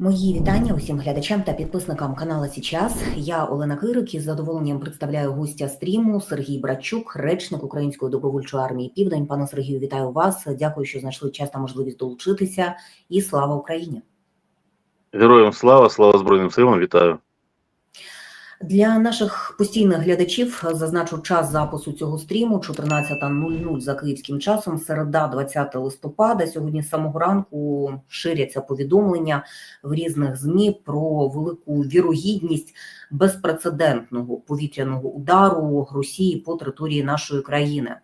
Мої вітання усім глядачам та підписникам каналу Січас. Я Олена Кирик із задоволенням представляю гостя стріму Сергій Брачук, речник Української добровольчої армії Південь. Пане Сергію, вітаю вас. Дякую, що знайшли час та можливість долучитися. І слава Україні! Героям слава, слава Збройним силам, вітаю. Для наших постійних глядачів зазначу час запису цього стріму 14.00 за київським часом, середа, 20 листопада. Сьогодні з самого ранку ширяться повідомлення в різних змі про велику вірогідність безпрецедентного повітряного удару Росії по території нашої країни.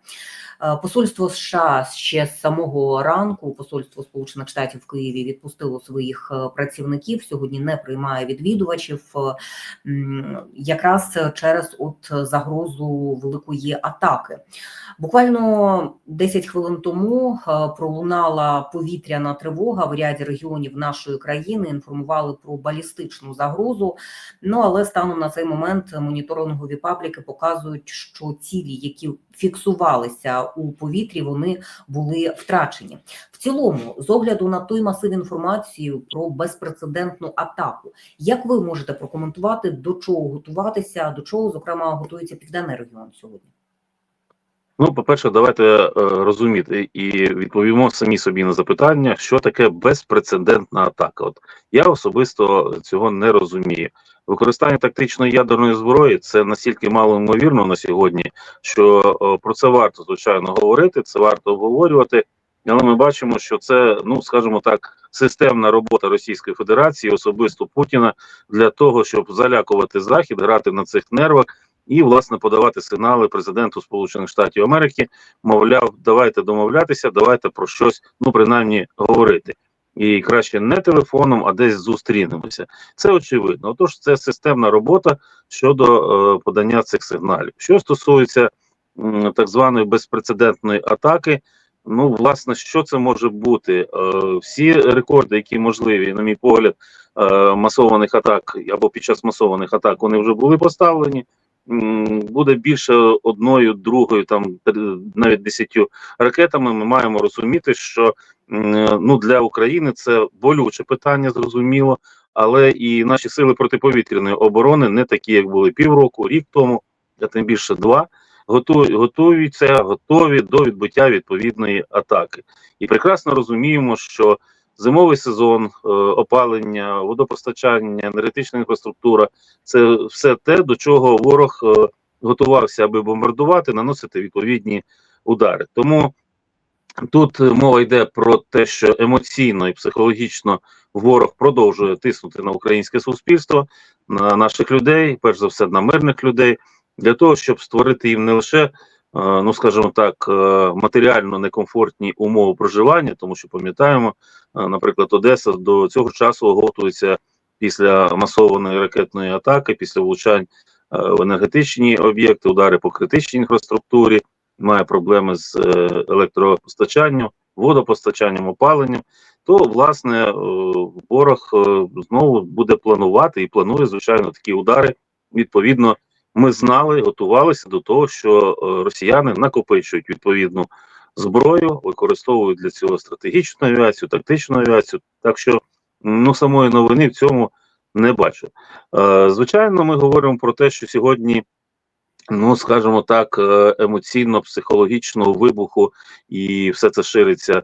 Е, Посольство США ще з самого ранку, посольство Сполучених Штатів в Києві відпустило своїх е, працівників. Сьогодні не приймає відвідувачів, е, якраз через от загрозу великої атаки. Буквально 10 хвилин тому пролунала повітряна тривога в ряді регіонів нашої країни. Інформували про балістичну загрозу. Ну але станом на цей момент моніторингові пабліки показують, що цілі, які фіксувалися у повітрі, вони були втрачені. В цілому, з огляду на той масив інформації про безпрецедентну атаку, як ви можете прокоментувати до чого готуватися, до чого зокрема готується південний регіон сьогодні? Ну, по-перше, давайте е, розуміти і відповімо самі собі на запитання, що таке безпрецедентна атака. От я особисто цього не розумію. Використання тактичної ядерної зброї це настільки мало ймовірно на сьогодні, що е, про це варто звичайно говорити, це варто обговорювати. Але ми бачимо, що це, ну скажімо так, системна робота Російської Федерації, особисто Путіна, для того, щоб залякувати Захід, грати на цих нервах і власне подавати сигнали президенту Сполучених Штатів Америки. Мовляв, давайте домовлятися, давайте про щось, ну принаймні говорити. І краще не телефоном, а десь зустрінемося. Це очевидно. Отож, це системна робота щодо е, подання цих сигналів. Що стосується м, так званої безпрецедентної атаки, ну власне, що це може бути? Е, всі рекорди, які можливі, на мій погляд, е, масованих атак або під час масованих атак, вони вже були поставлені. Буде більше одною, другою, там навіть десятью ракетами. Ми маємо розуміти, що ну для України це болюче питання, зрозуміло, але і наші сили протиповітряної оборони не такі, як були півроку, рік тому, а тим більше два. Готуються, готові до відбиття відповідної атаки, і прекрасно розуміємо, що зимовий сезон, е, опалення, водопостачання, енергетична інфраструктура це все те, до чого ворог е, готувався, аби бомбардувати, наносити відповідні удари. Тому тут мова йде про те, що емоційно і психологічно ворог продовжує тиснути на українське суспільство, на наших людей, перш за все на мирних людей, для того, щоб створити їм не лише. Е, Ну, скажімо так, е, матеріально некомфортні умови проживання, тому що пам'ятаємо, е, наприклад, Одеса до цього часу готується після масованої ракетної атаки, після влучань в енергетичні об'єкти, удари по критичній інфраструктурі, має проблеми з електропостачанням, водопостачанням, опаленням. То власне ворог знову буде планувати і планує звичайно такі удари. Відповідно, ми знали, готувалися до того, що е, росіяни накопичують відповідну зброю, використовують для цього стратегічну авіацію, тактичну авіацію. Так що ну самої новини в цьому не бачу. Е, звичайно, ми говоримо про те, що сьогодні. Ну, скажімо так, е, емоційно-психологічного вибуху, і все це шириться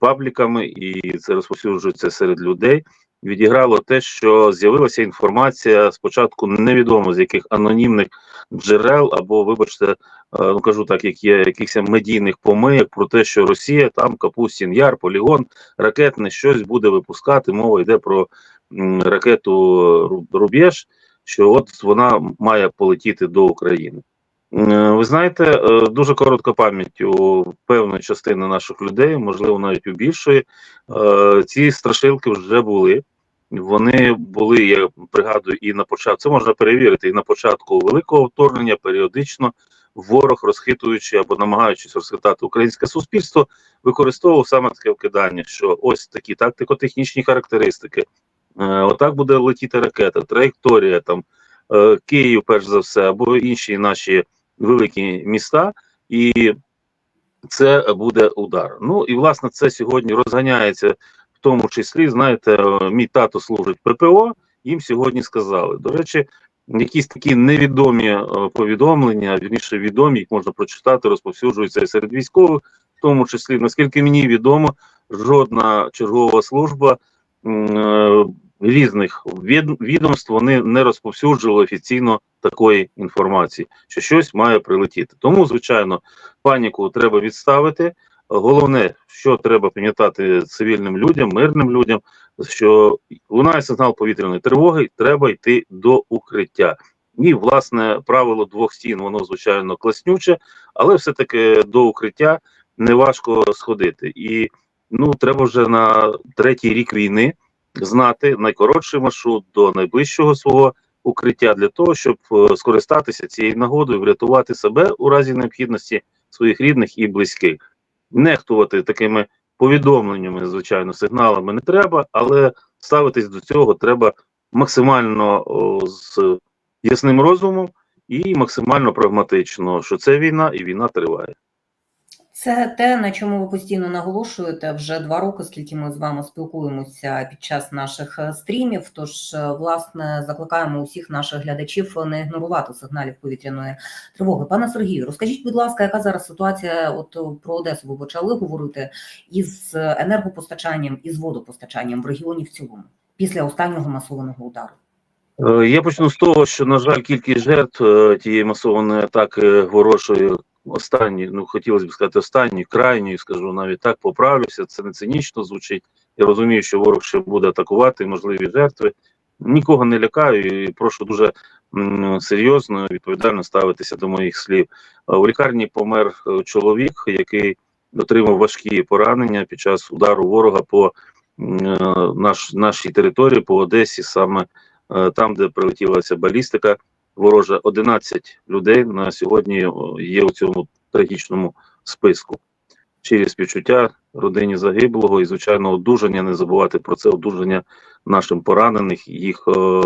пабліками, і це розповсюджується серед людей. Відіграло те, що з'явилася інформація спочатку невідомо з яких анонімних джерел, або, вибачте, е, ну кажу так, як є якихось медійних помийок про те, що Росія там Капустін Яр, полігон, ракетне щось буде випускати. Мова йде про ракету Ру- Рубєж що от вона має полетіти до України. Е, Ви знаєте, е, дуже коротка пам'ять у певної частини наших людей, можливо, навіть у більшої. Ці страшилки вже були. Вони були, я пригадую, і на початку це можна перевірити, і на початку великого вторгнення періодично ворог, розхитуючи або намагаючись розхитати українське суспільство, використовував саме таке вкидання, що ось такі тактико-технічні характеристики. Е, Отак буде летіти ракета, траєкторія там е, Київ, перш за все, або інші наші великі міста, і це буде удар. Ну і власне це сьогодні розганяється в тому числі, знаєте, е, мій тато служить ППО, їм сьогодні сказали. До речі, якісь такі невідомі е, повідомлення, вірніше відомі, їх можна прочитати, розповсюджуються і серед військових, в тому числі, наскільки мені відомо, жодна чергова служба е, різних відомств вони не розповсюджували офіційно такої інформації, що щось має прилетіти. Тому, звичайно, паніку треба відставити. Головне, що треба пам'ятати цивільним людям, мирним людям, що лунає сигнал повітряної тривоги, треба йти до укриття. І, власне, правило двох стін, воно звичайно класнюче, але все-таки до укриття неважко сходити. І ну, треба вже на третій рік війни знати найкоротший маршрут до найближчого свого укриття для того, щоб е, скористатися цією нагодою, врятувати себе у разі необхідності своїх рідних і близьких. Нехтувати такими повідомленнями, звичайно, сигналами не треба, але ставитись до цього треба максимально о, з ясним розумом і максимально прагматично, що це війна і війна триває. Це те, на чому ви постійно наголошуєте вже два роки, скільки ми з вами спілкуємося під час наших е, стрімів. Тож, е, власне, закликаємо усіх наших глядачів не ігнорувати сигналів повітряної тривоги. Пане Сергію, розкажіть, будь ласка, яка зараз ситуація? От е, про Одесу ви почали говорити із енергопостачанням і з водопостачанням в регіоні в цілому після останнього масованого удару. Я почну з того, що, на жаль, кількість жертв тієї масованої атаки ворожої останні, ну хотілося б сказати, останні, крайньої, скажу навіть так, поправлюся. Це не цинічно звучить. Я розумію, що ворог ще буде атакувати, можливі жертви. Нікого не лякаю і прошу дуже серйозно, відповідально ставитися до моїх слів. Е, У лікарні помер е, чоловік, який отримав важкі поранення під час удару ворога по е, наш, нашій території, по Одесі, саме там, де прилетіла ця балістика ворожа. 11 людей на сьогодні є у цьому трагічному списку. Щирі співчуття родині загиблого і, звичайно, одужання. Не забувати про це одужання нашим поранених. Їх е,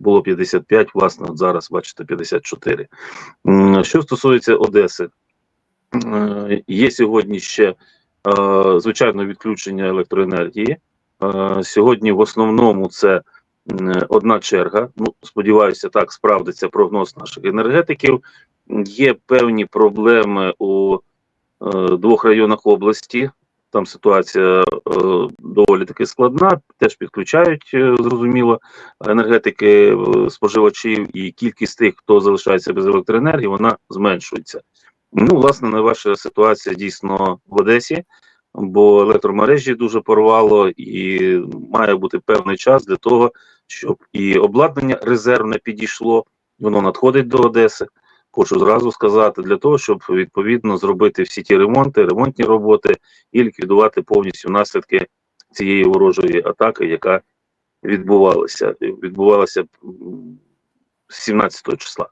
було 55, власне, от зараз, бачите, 54. М, Що стосується Одеси, е, є сьогодні ще, е, звичайно, відключення електроенергії. Е, Сьогодні в основному це одна черга. Ну, сподіваюся, так справдиться прогноз наших енергетиків. Є певні проблеми у е, двох районах області. Там ситуація е, доволі таки складна. Теж підключають, е, зрозуміло, енергетики е, споживачів, і кількість тих, хто залишається без електроенергії, вона зменшується. Ну, власне, найважча ситуація дійсно в Одесі, бо електромережі дуже порвало, і має бути певний час для того, щоб і обладнання резервне підійшло, воно надходить до Одеси. Хочу зразу сказати, для того, щоб відповідно зробити всі ті ремонти, ремонтні роботи і ліквідувати повністю наслідки цієї ворожої атаки, яка відбувалася. Відбувалася 17 числа.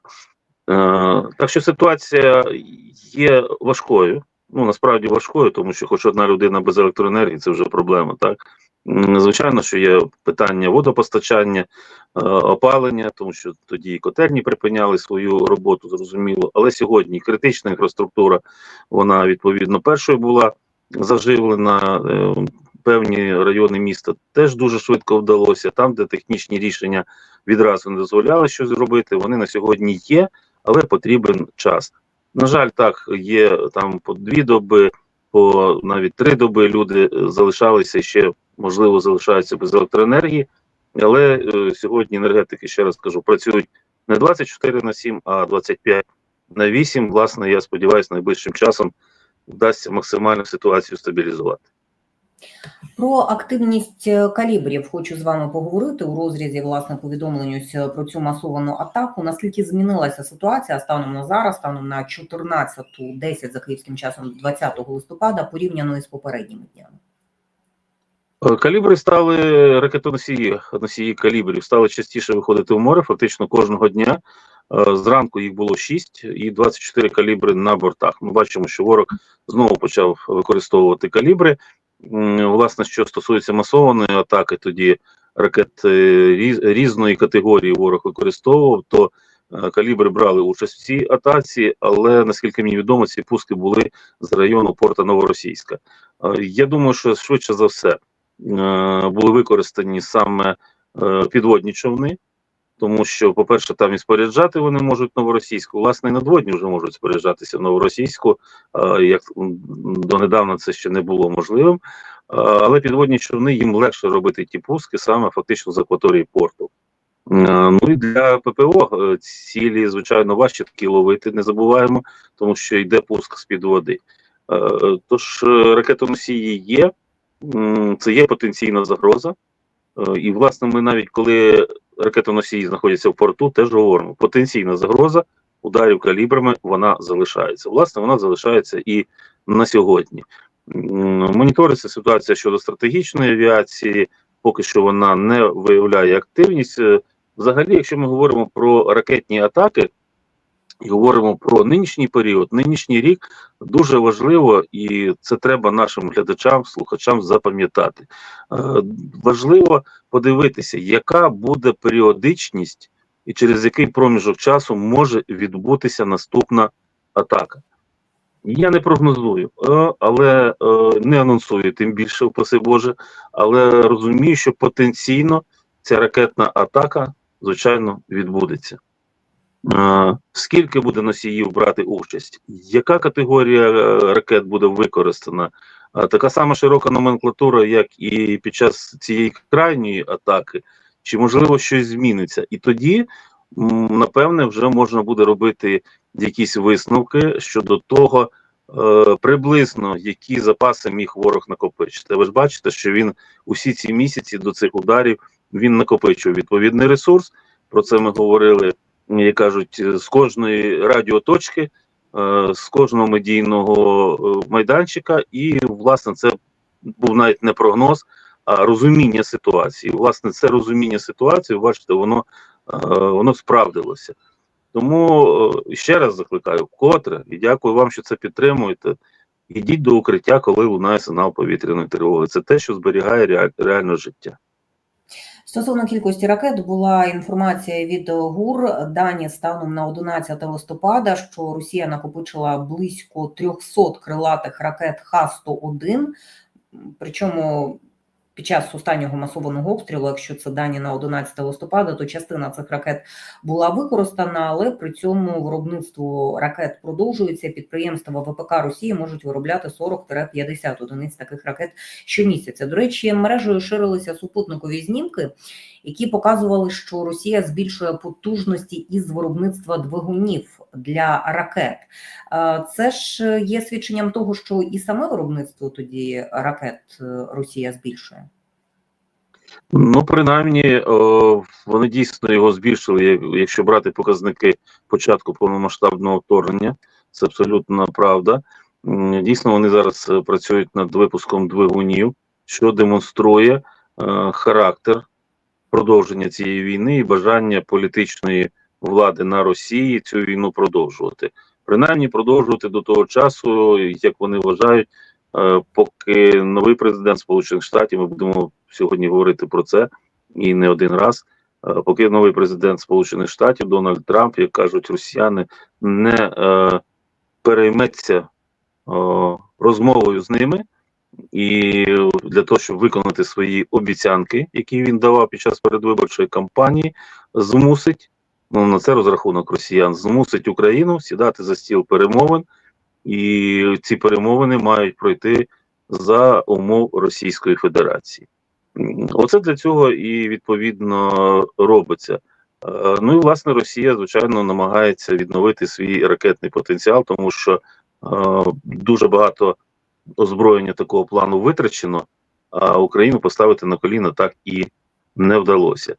Е, так що ситуація є важкою. Ну насправді важкою, тому що хоч одна людина без електроенергії це вже проблема, так. Звичайно, що є питання водопостачання, е, опалення, тому що тоді і котельні припиняли свою роботу, зрозуміло. Але сьогодні критична інфраструктура, вона відповідно першою була заживлена. е, Певні райони міста теж дуже швидко вдалося. Там, де технічні рішення відразу не дозволяли щось зробити, вони на сьогодні є, але потрібен час. На жаль, так є там по дві доби, по навіть три доби люди е, залишалися ще, можливо, залишаються без електроенергії. Але е, сьогодні енергетики, ще раз кажу, працюють не 24 на 7, а 25 на 8. Власне, я сподіваюся, найближчим часом вдасться максимально ситуацію стабілізувати. Про активність е, калібрів хочу з вами поговорити у розрізі власне повідомленню про цю масовану атаку. Наскільки змінилася ситуація станом на зараз, станом на 14.10 за київським часом 20 листопада, порівняно із попередніми днями? Е, Калібри стали ракетоносії, носії калібрів стали частіше виходити в море. Фактично кожного дня. Е, Зранку їх було 6 і 24 калібри на бортах. Ми бачимо, що ворог знову почав використовувати калібри. Власне, що стосується масованої атаки, тоді ракет е, різ- різної категорії ворог використовував, то калібри брали участь в цій атаці, але наскільки мені відомо, ці пуски були з району порта Новоросійська. Я думаю, що швидше за все були використані саме е, підводні човни, тому що, по-перше, там і споряджати вони можуть новоросійську, власне, і надводні вже можуть споряджатися новоросійську, е, як донедавна це ще не було можливим. Е, але підводні човни їм легше робити ті пуски саме фактично з акваторії порту. Е, Ну і для ППО е, цілі, звичайно, важче такі ловити, не забуваємо, тому що йде пуск з-під води. Е, Тож е, ракетоносії є, це є потенційна загроза. Е, І, власне, ми навіть коли ракетоносії знаходяться в порту, теж говоримо, потенційна загроза ударів калібрами вона залишається. Власне, вона залишається і на сьогодні. Моніториться ситуація щодо стратегічної авіації, поки що вона не виявляє активність. Е, Взагалі, якщо ми говоримо про ракетні атаки говоримо про нинішній період, нинішній рік дуже важливо, і це треба нашим глядачам, слухачам запам'ятати. Е, важливо подивитися, яка буде періодичність і через який проміжок часу може відбутися наступна атака. Я не прогнозую, е, але е, не анонсую, тим більше, впаси Боже, але розумію, що потенційно ця ракетна атака, звичайно, відбудеться. Скільки буде носіїв брати участь? Яка категорія е, ракет буде використана? Така сама широка номенклатура, як і під час цієї крайньої атаки, чи можливо щось зміниться? І тоді, напевне, вже можна буде робити якісь висновки щодо того, е, приблизно які запаси міг ворог накопичити. Ви ж бачите, що він усі ці місяці до цих ударів він накопичував відповідний ресурс. Про це ми говорили як кажуть, з кожної радіоточки, е, з кожного медійного е, майданчика, і власне це був навіть не прогноз, а розуміння ситуації. Власне, це розуміння ситуації, бачите, воно е, воно справдилося. Тому ще раз закликаю вкотре і дякую вам, що це підтримуєте. Ідіть до укриття, коли лунає сигнал повітряної тривоги. Це те, що зберігає реаль- реальне життя. Стосовно кількості ракет була інформація від ГУР. Дані станом на 11 листопада, що Росія накопичила близько 300 крилатих ракет Х-101. Причому під час останнього масованого обстрілу, якщо це дані на 11 листопада, то частина цих ракет була використана, але при цьому виробництво ракет продовжується. Підприємства ВПК Росії можуть виробляти 40-50 одиниць таких ракет щомісяця. До речі, мережею ширилися супутникові знімки, які показували, що Росія збільшує потужності із виробництва двигунів для ракет. Е, Це ж є свідченням того, що і саме виробництво тоді ракет е, Росія збільшує. Ну, принаймні, вони дійсно його збільшили, якщо брати показники початку повномасштабного вторгнення, це абсолютно правда. Дійсно, вони зараз е, працюють над випуском двигунів, що демонструє е, характер продовження цієї війни і бажання політичної влади на Росії цю війну продовжувати. Принаймні продовжувати до того часу, як вони вважають, е, поки новий президент Сполучених Штатів, ми будемо сьогодні говорити про це і не один раз. е, Поки новий президент Сполучених Штатів Дональд Трамп, як кажуть росіяни, не е, перейметься розмовою з ними, і для того, щоб виконати свої обіцянки, які він давав під час передвиборчої кампанії, змусить ну на це розрахунок росіян, змусить Україну сідати за стіл перемовин, і ці перемовини мають пройти за умов Російської Федерації. Оце для цього і відповідно робиться. Е, Ну і власне Росія, звичайно, намагається відновити свій ракетний потенціал, тому що е, дуже багато озброєння такого плану витрачено, а Україну поставити на коліна так і не вдалося.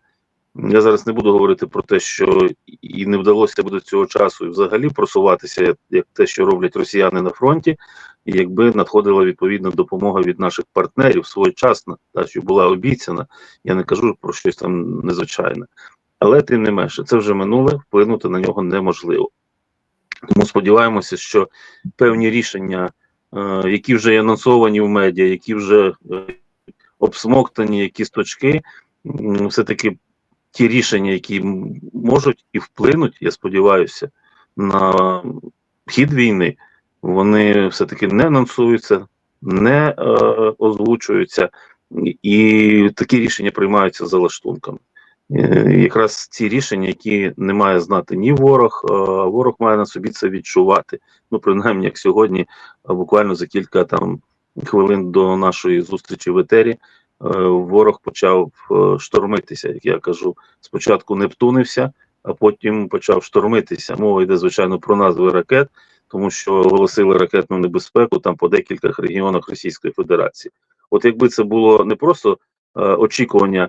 Я зараз не буду говорити про те, що і не вдалося буде цього часу взагалі просуватися, як- те, що роблять росіяни на фронті, якби надходила відповідна допомога від наших партнерів своєчасно, та що була обіцяна. Я не кажу про щось там незвичайне. Але тим не менше, це вже минуле, вплинути на нього неможливо. Тому сподіваємося, що певні рішення, які вже є анонсовані в медіа, які вже е, обсмоктані, які точки, все-таки ті рішення, які можуть і вплинуть, я сподіваюся, на хід війни, вони все-таки не анонсуються, не е, озвучуються. і такі рішення приймаються за лаштунками. Е, Якраз ці рішення, які не має знати ні ворог, а ворог має на собі це відчувати. Ну, принаймні, як сьогодні, буквально за кілька там хвилин до нашої зустрічі в етері, е, ворог почав е, штормитися. Як я кажу, спочатку Нептунився, а потім почав штормитися. Мова йде, звичайно, про назви ракет, тому що оголосили ракетну небезпеку там по декількох регіонах Російської Федерації. От якби це було не просто е, очікування е,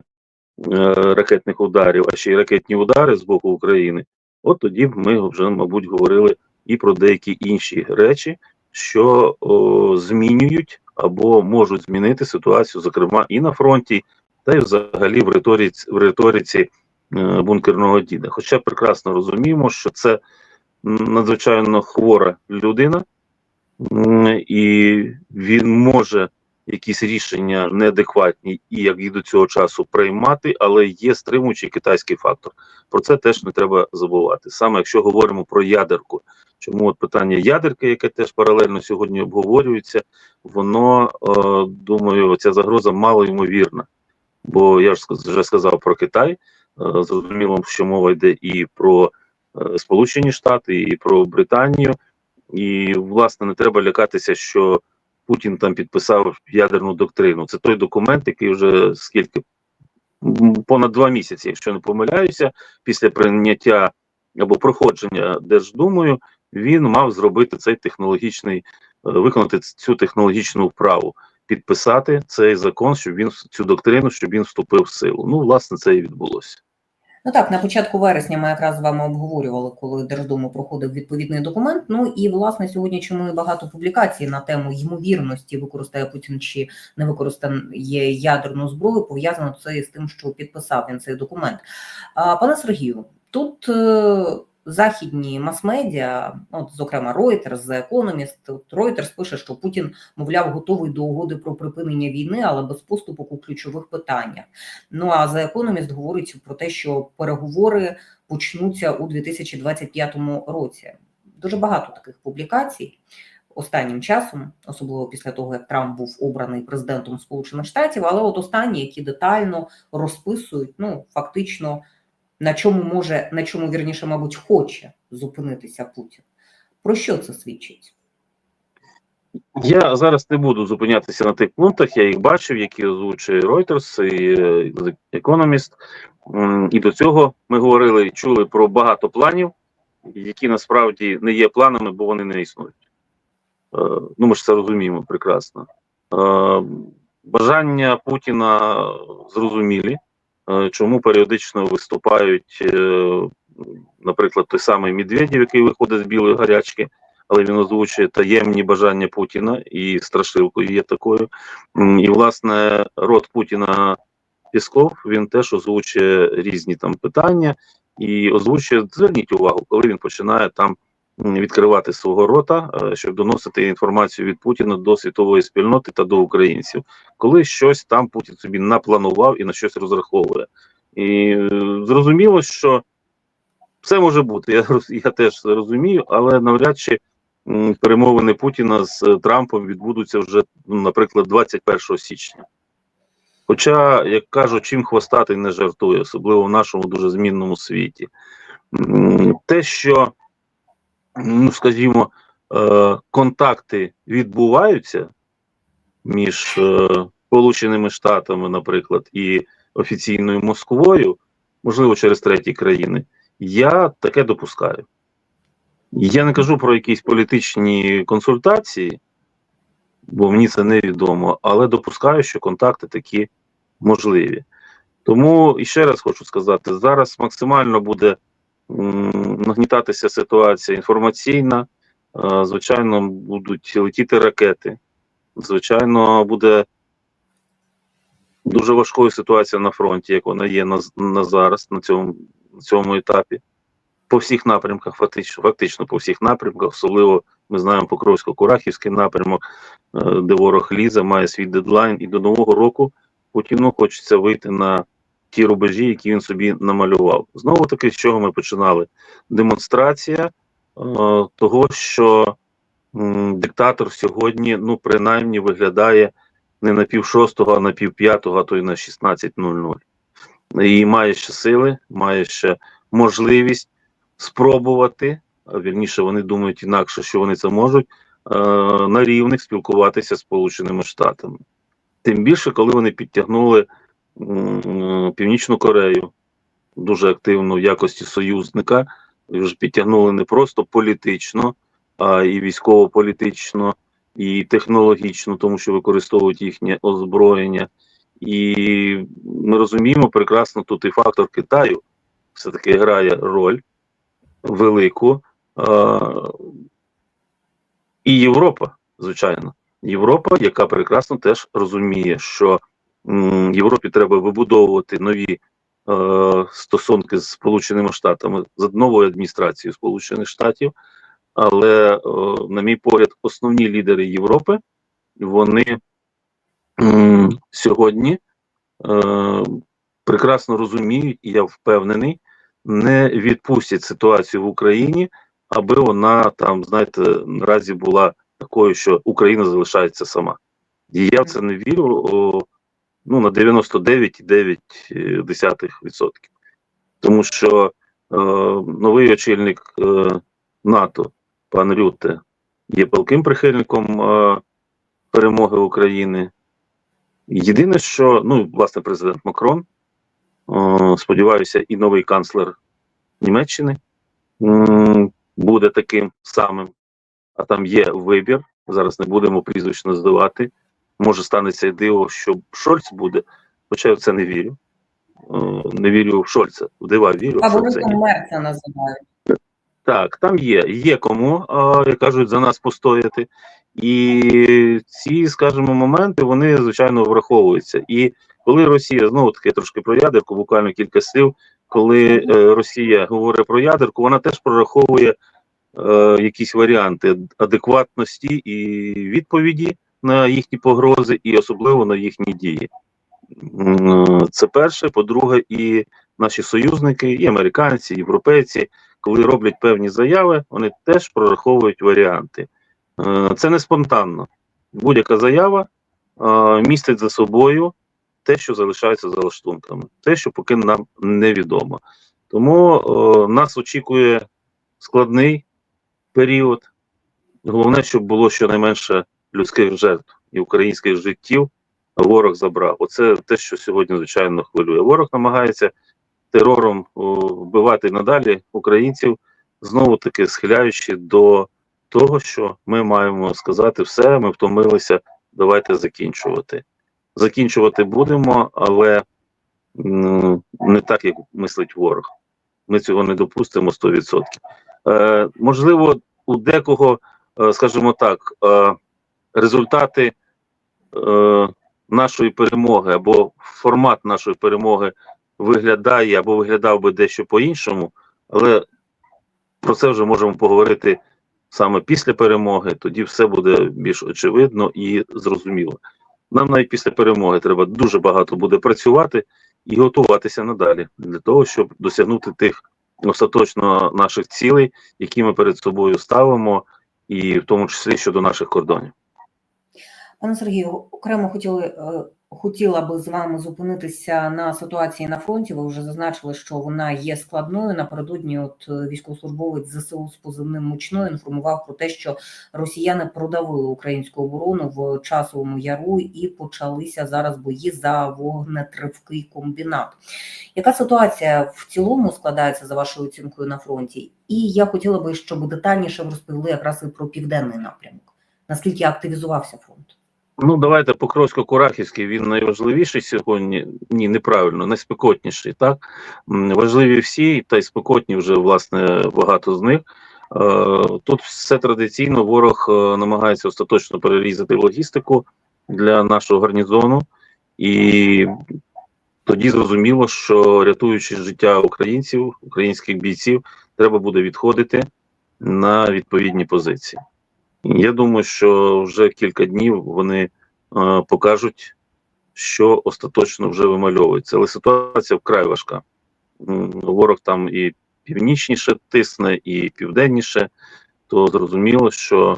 ракетних ударів, а ще й ракетні удари з боку України, от тоді б ми вже, мабуть, говорили і про деякі інші речі, що о, змінюють або можуть змінити ситуацію, зокрема і на фронті, та й взагалі в риториці, в риториці е, бункерного діда. Хоча прекрасно розуміємо, що це надзвичайно хвора людина, і він може якісь рішення неадекватні і як і до цього часу приймати, але є стримуючий китайський фактор. Про це теж не треба забувати. Саме якщо говоримо про ядерку, чому от питання ядерки, яке теж паралельно сьогодні обговорюється, воно е, думаю, ця загроза мало ймовірна. Бо я ж вже сказав про Китай. Е, зрозуміло, що мова йде і про е, Сполучені Штати, і про Британію. І власне не треба лякатися, що Путін там підписав ядерну доктрину. Це той документ, який вже скільки понад два місяці, якщо не помиляюся, після прийняття або проходження Держдумою, він мав зробити цей технологічний, е, виконати цю технологічну вправу, підписати цей закон, щоб він цю доктрину, щоб він вступив в силу. Ну, власне, це і відбулося. Ну так, на початку вересня ми якраз з вами обговорювали, коли Держдуму проходив відповідний документ. Ну і власне сьогодні чому і багато публікацій на тему ймовірності використає Путін чи не використає ядерну зброю, пов'язано це з тим, що підписав він цей документ. А, пане Сергію, тут е, західні мас-медіа, от зокрема Reuters, The Economist, от Reuters пише, що Путін, мовляв, готовий до угоди про припинення війни, але без поступок у ключових питаннях. Ну а The Economist говорить про те, що переговори почнуться у 2025 році. Дуже багато таких публікацій останнім часом, особливо після того, як Трамп був обраний президентом Сполучених Штатів, але от останні, які детально розписують, ну фактично, на чому може, на чому вірніше, мабуть, хоче зупинитися Путін. Про що це свідчить? Я зараз не буду зупинятися на тих пунктах, я їх бачив, які озвучує Reuters і е, Economist. І до цього ми говорили і чули про багато планів, які насправді не є планами, бо вони не існують. Е, Ну, ми ж це розуміємо прекрасно. Е, Бажання Путіна зрозумілі, чому періодично виступають, е, наприклад, той самий Медведєв, який виходить з білої гарячки але він озвучує таємні бажання Путіна і страшилкою є такою. І, власне, рот Путіна Пісков він теж озвучує різні там питання і озвучує, зверніть увагу, коли він починає там відкривати свого рота, е, щоб доносити інформацію від Путіна до світової спільноти та до українців, коли щось там Путін собі напланував і на щось розраховує. І е, зрозуміло, що все може бути. Я, я теж розумію, але навряд чи перемовини Путіна з е, Трампом відбудуться вже, наприклад, 21 січня. Хоча, як кажуть, чим хвостатий не жартує, особливо в нашому дуже змінному світі. Те, що, ну, скажімо, е, контакти відбуваються між е, Сполученими Штатами, наприклад, і офіційною Москвою, можливо, через треті країни, я таке допускаю. Я не кажу про якісь політичні консультації, бо мені це невідомо, але допускаю, що контакти такі можливі. Тому ще раз хочу сказати: зараз максимально буде нагнітатися ситуація інформаційна. Е, звичайно, будуть летіти ракети. Звичайно, буде дуже важкою ситуація на фронті, як вона є на, на зараз, на цьому, на цьому етапі по всіх напрямках, фактично, фактично по всіх напрямках, особливо ми знаємо Покровсько-Курахівський напрямок, е, де ворог лізе, має свій дедлайн, і до нового року Путіну хочеться вийти на ті рубежі, які він собі намалював. Знову таки, з чого ми починали? Демонстрація е, того, що м, диктатор сьогодні, ну принаймні, виглядає не на пів шостого, а на пів п'ятого, а то й на 16.00. І має ще сили, має ще можливість спробувати, вірніше вони думають інакше, що вони це можуть, е, на рівних спілкуватися з Сполученими Штатами. Тим більше, коли вони підтягнули Північну Корею дуже активно в якості союзника, вже підтягнули не просто політично, а і військово-політично, і технологічно, тому що використовують їхнє озброєння. І ми розуміємо прекрасно тут і фактор Китаю все-таки грає роль велику. І Європа, звичайно. Європа, яка прекрасно теж розуміє, що Європі треба вибудовувати нові е, стосунки з Сполученими Штатами, з новою адміністрацією Сполучених Штатів. Але, е, на мій погляд, основні лідери Європи вони м, сьогодні е, прекрасно розуміють, і я впевнений, не відпустять ситуацію в Україні, аби вона там, знаєте, наразі була такою, що Україна залишається сама. І я в це не вірю о, ну, на 99,9%. Тому що е, новий очільник е, НАТО, пан Рютте, є палким прихильником е, перемоги України. Єдине, що ну, власне, президент Макрон, е, сподіваюся, і новий канцлер Німеччини м, буде таким самим. А там є вибір. Зараз не будемо прізвищ називати. Може станеться і диво, що Шольц буде, хоча я в це не вірю. Е, Не вірю в Шольца. В дива вірю. в Шольца Фаворитом ні. Мерца називають. Так, там є. Є кому, як кажуть, за нас постояти. І ці, скажімо, моменти, вони, звичайно, враховуються. І коли Росія, знову таки трошки про ядерку, буквально кілька слів, коли е, Росія говорить про ядерку, вона теж прораховує е, якісь варіанти адекватності і відповіді на їхні погрози, і особливо на їхні дії. Це перше. По-друге, і наші союзники, і американці, і європейці, коли роблять певні заяви, вони теж прораховують варіанти. Е, Це не спонтанно. Будь-яка заява містить за собою те, що залишається за лаштунками, те, що поки нам невідомо. Тому нас очікує складний період. Головне, щоб було щонайменше людських жертв і українських життів ворог забрав. Оце те, що сьогодні, звичайно, хвилює. Ворог намагається терором вбивати надалі українців, знову таки схиляючи до того, що ми маємо сказати все, ми втомилися, давайте закінчувати. Закінчувати будемо, але не так, як мислить ворог. Ми цього не допустимо 100%. Е, можливо, у декого, е, скажімо так, е, результати е, нашої перемоги або формат нашої перемоги виглядає або виглядав би дещо по-іншому, але про це вже можемо поговорити саме після перемоги. Тоді все буде більш очевидно і зрозуміло. Нам навіть після перемоги треба дуже багато буде працювати і готуватися надалі для того, щоб досягнути тих остаточно наших цілей, які ми перед собою ставимо, і в тому числі щодо наших кордонів. Пане Сергію, окремо хотіли, е, хотіла би з вами зупинитися на ситуації на фронті. Ви вже зазначили, що вона є складною. Напередодні, от е, військовослужбовець ЗСУ з позивним мучною інформував про те, що росіяни продавили українську оборону в часовому яру і почалися зараз бої за вогнетривкий комбінат. Яка ситуація в цілому складається за вашою оцінкою на фронті? І я хотіла би, щоб детальніше розповіли якраз і про південний напрямок. Наскільки активізувався фронт? Ну, давайте Покровсько-Курахівський, він найважливіший сьогодні. Ні, неправильно, найспекотніший. Так важливі всі, та й спекотні вже власне багато з них. Е, Тут все традиційно. Ворог е, намагається остаточно перерізати логістику для нашого гарнізону, і тоді зрозуміло, що рятуючи життя українців, українських бійців, треба буде відходити на відповідні позиції. Я думаю, що вже кілька днів вони е, покажуть, що остаточно вже вимальовується. Але ситуація вкрай важка. Ворог там і північніше тисне, і південніше, то зрозуміло, що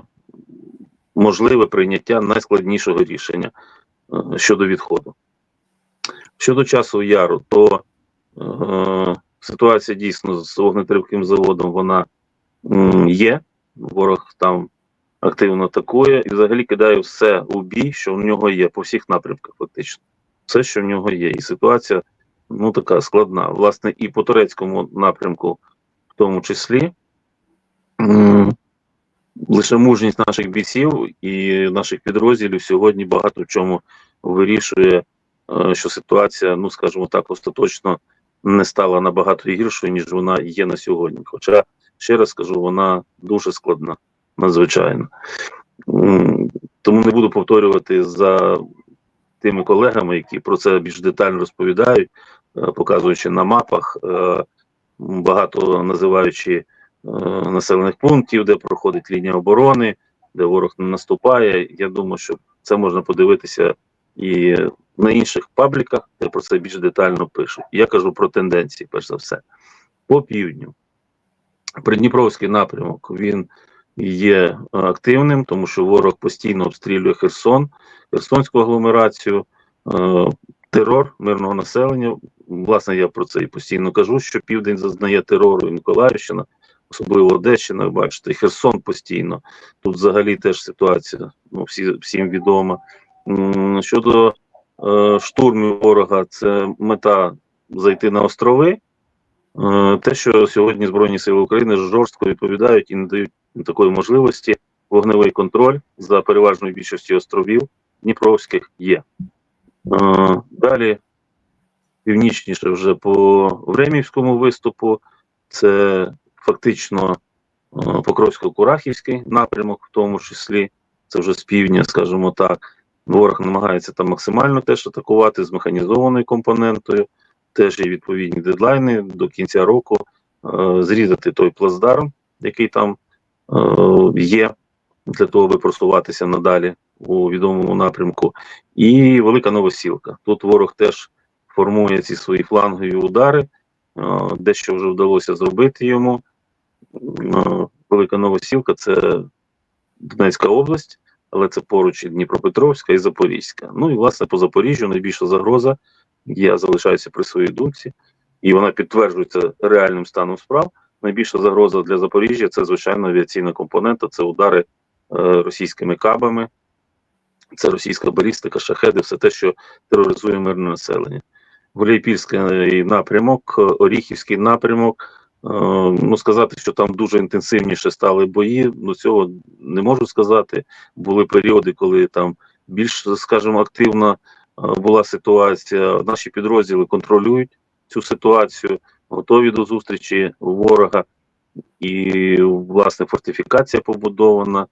можливе прийняття найскладнішого рішення. е, щодо відходу. Щодо часу яру, то е, ситуація дійсно з вогнетривким заводом вона м, є. Ворог там активно атакує і взагалі кидає все у бій, що в нього є по всіх напрямках, фактично. Все, що в нього є. І ситуація ну така складна. Власне, і по турецькому напрямку, в тому числі. Лише мужність наших бійців і наших підрозділів сьогодні багато в чому вирішує, е, що ситуація, ну скажімо так, остаточно не стала набагато гіршою, ніж вона є на сьогодні. Хоча, ще раз скажу, вона дуже складна, надзвичайно. Тому не буду повторювати за тими колегами, які про це більш детально розповідають, е, показуючи на мапах, е, багато називаючи е, населених пунктів, де проходить лінія оборони, де ворог не наступає. Я думаю, що це можна подивитися і на інших пабліках, де про це більш детально пишуть. Я кажу про тенденції, перш за все. По півдню. Придніпровський напрямок він є активним, тому що ворог постійно обстрілює Херсон, Херсонську агломерацію, е, терор мирного населення. Власне, я про це і постійно кажу, що південь зазнає терору і Миколаївщина, особливо Одещина, ви бачите, і Херсон постійно. Тут взагалі теж ситуація ну, всі, всім відома. Щодо е, штурмів ворога, це мета зайти на острови. Е, те, що сьогодні Збройні Сили України жорстко відповідають і не дають такої можливості, вогневий контроль за переважною більшістю островів Дніпровських є. Е, Далі північніше вже по Времівському виступу, це фактично е, Покровсько-Курахівський напрямок, в тому числі, це вже з півдня, скажімо так. Ворог намагається там максимально теж атакувати з механізованою компонентою. Теж є відповідні дедлайни до кінця року е, зрізати той плацдарм, який там є, для того, аби просуватися надалі у відомому напрямку. І велика новосілка. Тут ворог теж формує ці свої флангові удари, е, дещо вже вдалося зробити йому. Е, велика новосілка це Донецька область, але це поруч і Дніпропетровська і Запорізька. Ну і власне по Запоріжжю найбільша загроза. Я залишаюся при своїй думці, і вона підтверджується реальним станом справ. Найбільша загроза для Запоріжжя це звичайно авіаційна компонента, це удари е, російськими кабами, це російська балістика, шахеди, все те, що тероризує мирне населення. Гуляйпільський напрямок, е, Оріхівський напрямок. Е, ну сказати, що там дуже інтенсивніше стали бої. До цього не можу сказати. Були періоди, коли там більш, скажімо, активна е, була ситуація. Наші підрозділи контролюють цю ситуацію, готові до зустрічі у ворога, і власне фортифікація побудована.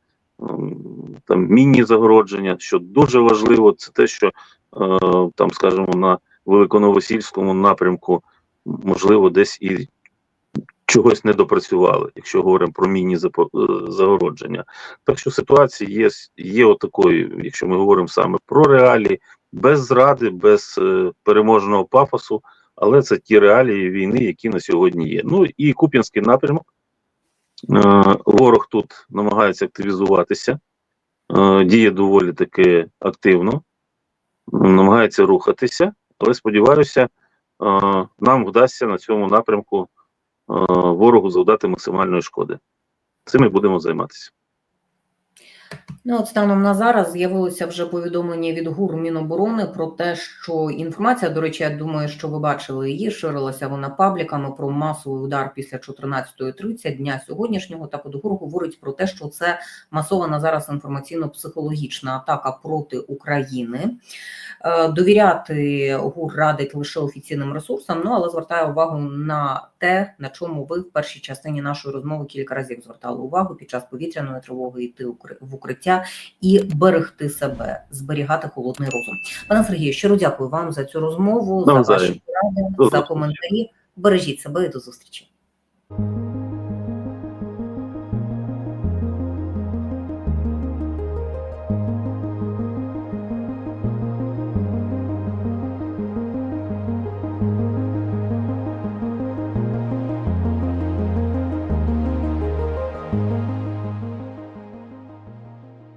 Там мінні загородження, що дуже важливо, це те, що е, там, скажімо, на великоновосільському напрямку можливо десь і чогось не допрацювали, якщо говоримо про запо- е. Так що ситуація є, є отакою, якщо ми говоримо саме про реалії, без зради, без е, переможного пафосу, але це ті реалії війни, які на сьогодні є. Ну і Куп'янський напрямок. Е, ворог тут намагається активізуватися, е, діє доволі таки активно, намагається рухатися, але сподіваюся, е, нам вдасться на цьому напрямку ворогу завдати максимальної шкоди. Цим ми будемо займатися. Ну, от станом на зараз з'явилося вже повідомлення від ГУР Міноборони про те, що інформація, до речі, я думаю, що ви бачили її, ширилася вона пабліками про масовий удар після 14.30 дня сьогоднішнього. Так от ГУР говорить про те, що це масована зараз інформаційно-психологічна атака проти України. Е, Довіряти ГУР радить лише офіційним ресурсам, ну але звертаю увагу на те, на чому ви в першій частині нашої розмови кілька разів звертали увагу під час повітряної тривоги йти в укриття і берегти себе, зберігати холодний розум. Пане Сергію, щиро дякую вам за цю розмову, за ваші поради, за коментарі. Бережіть себе і до зустрічі.